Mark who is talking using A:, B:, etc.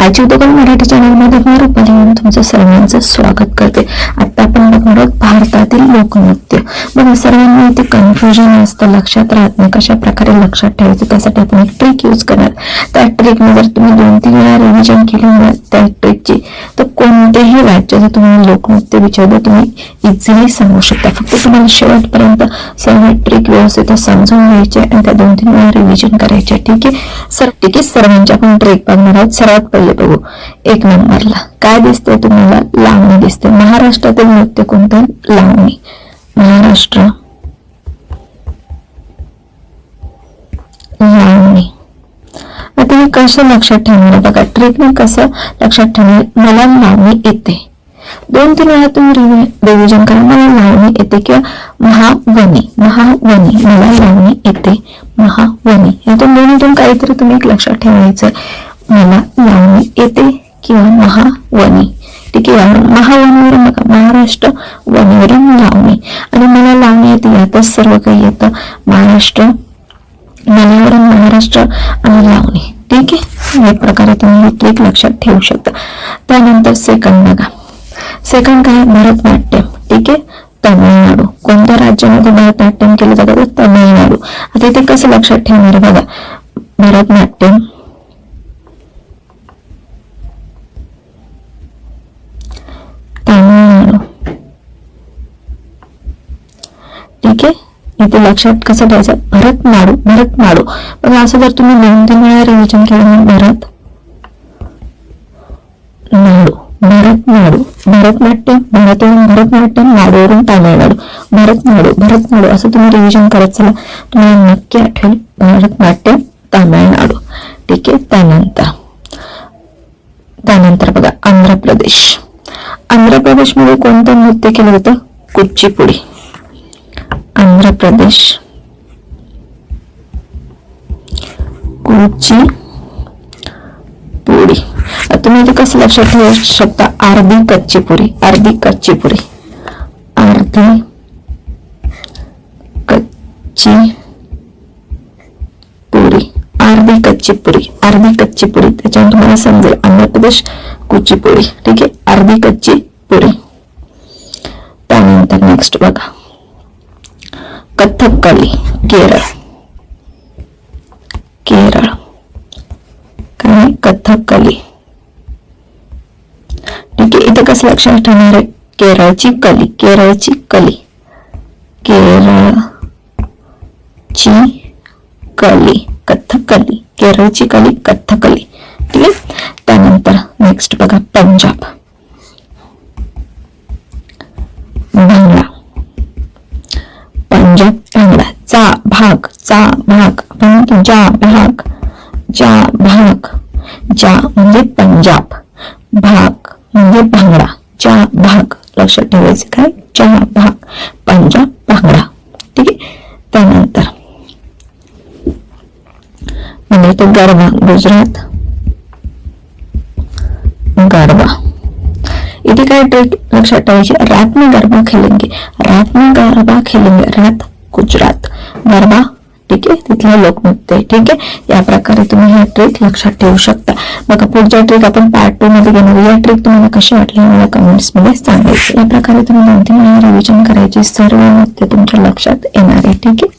A: आजची उद्योगल मराठी चॅनलमध्ये मी रुपाली म्हणून तुमचं सर्वांचं स्वागत करते. आत्ता आपण बघणार आहोत भारतातील लोकनृत्य. बघा सर्वांना इथे कन्फ्युजन असतं लक्षात राहत नाही कशा प्रकारे लक्षात ठेवायचं त्यासाठी आपण एक ट्रिक यूज करणार. त्या ट्रिकने जर तुम्ही दोन तीन वेळा रिव्हिजन केली त्या कोणत्याही राज्याचं तुम्हाला लोकनृत्य विचारलं तुम्ही इझिली सांगू शकता. फक्त तुम्हाला शेवटपर्यंत सर्व ट्रिक व्यवस्थित समजून घ्यायचे आणि त्या दोन तीन वेळा रिव्हिजन करायचे. ठीक आहे? सर ठीक आहे? सर्वांच्या आपण ट्रिक बघणार आहोत. सर्वात पहिले बघू. एक नंबरला. काय दिसतंय तुम्हाला? लावणी दिसते. महाराष्ट्रातील नृत्य कोणतं? लावणी. महाराष्ट्र लावणी आता हे कसं लक्षात ठेवणार? बघा ट्रिकने कसं लक्षात ठेवणार? मला लावणी येते. दोन तीन वेळा तुम्ही रिव्हिजन करा. मला लावणी येते किंवा महावनी महावनी. मला लावणी येते. महावनी. यातून दोन्हीतून काहीतरी तुम्ही एक लक्षात ठेवायचं. मला लावणी येते किंवा महावनी. ठीक आहे यावरून महावनीवरून बघा. महाराष्ट्र वनीवरून लावणी. आणि मला लावणी येते यातच सर्व काही येतं. महाराष्ट्र मनावरून महाराष्ट्र आणि लावणी. ठीक आहे? या प्रकारे तुम्ही ही ट्रिक लक्षात ठेवू शकता. त्यानंतर सेकंड बघा. सेकंड काय? भरतनाट्यम. ठीक आहे? तमिळनाडू. कोणत्या राज्यामध्ये भरतनाट्यम केलं जातं? तर तमिळनाडू. आता इथे कसं लक्षात ठेवणार बघा. भरतनाट्यम. तमिळनाडू. ठीक आहे? इथे लक्षात कसं द्यायचं भरतनाडू भरतनाडू पण असं जर तुम्ही दोन तीन वेळा रिव्हिजन केलं भरत नाडू भरतनाडू भरतनाट्यम भरतवरून भरतनाट्यम नाडूवरून तामिळनाडू भरतनाडू भरतनाडू असं तुम्ही रिव्हिजन करत चला. तुम्हाला नक्की आठवेल भरतनाट्यम तामिळनाडू ठीक आहे? त्यानंतर त्यानंतर बघा आंध्र प्रदेश आंध्र प्रदेशमध्ये कोणतं नृत्य केलं जातं? कुच्चीपुडी. आंध्र प्रदेश. कुची पुडी तुम्ही इथे कसं लक्षात ठेवू शकता? अर्धी कच्ची पुरी अर्धी कच्ची पुरी अर्धी कच्ची पुरी अर्धी कच्ची पुरी अर्धी कच्ची पुरी त्याच्यावर तुम्हाला समजेल आंध्र प्रदेश कुचीपुडी ठीक आहे? अर्धी कच्ची पुरी त्यानंतर नेक्स्ट बघा. कथकली केरळ. केरळ. काय? कथकली ठीक आहे इथं कसं लक्षात ठेवणार आहे? केरळची कली केरळची कली. केरळची कली कथकली केरळची कली कथकली ठीक आहे? त्यानंतर नेक्स्ट बघा पंजाब भांगडा म्हणजे भांगडा चा भाग चा भाग आपण म्हणतो जा भाग ज्या भाग. ज्या म्हणजे पंजाब. भाग म्हणजे भांगडा. जा भाग. लक्षात ठेवायचं काय? जा भाग. पंजाब भांगडा. ठीक आहे? त्यानंतर. म्हणजे तो गरबा गुजरात. गरबा. इथे काय ट्रिक लक्षात ठेवायची. रात में गरबा खेलेंगे. रात में गरबा खेलेंगे. रात गुजरात. गरबा ठीक आहे? तिथलं लोकनृत्य नृत्य ठीक आहे? या प्रकारे तुम्ही ह्या ट्रिक लक्षात ठेवू शकता. बघा पुढच्या ट्रिक आपण पार्ट टू मध्ये घेणार. या ट्रिक तुम्हाला कशी वाटली मला कमेंट्समध्ये सांगायचं. या प्रकारे तुम्ही दोन तीन वेळा रिव्हिजन करायची सर्व नृत्य तुमच्या लक्षात येणार आहे ठीक आहे?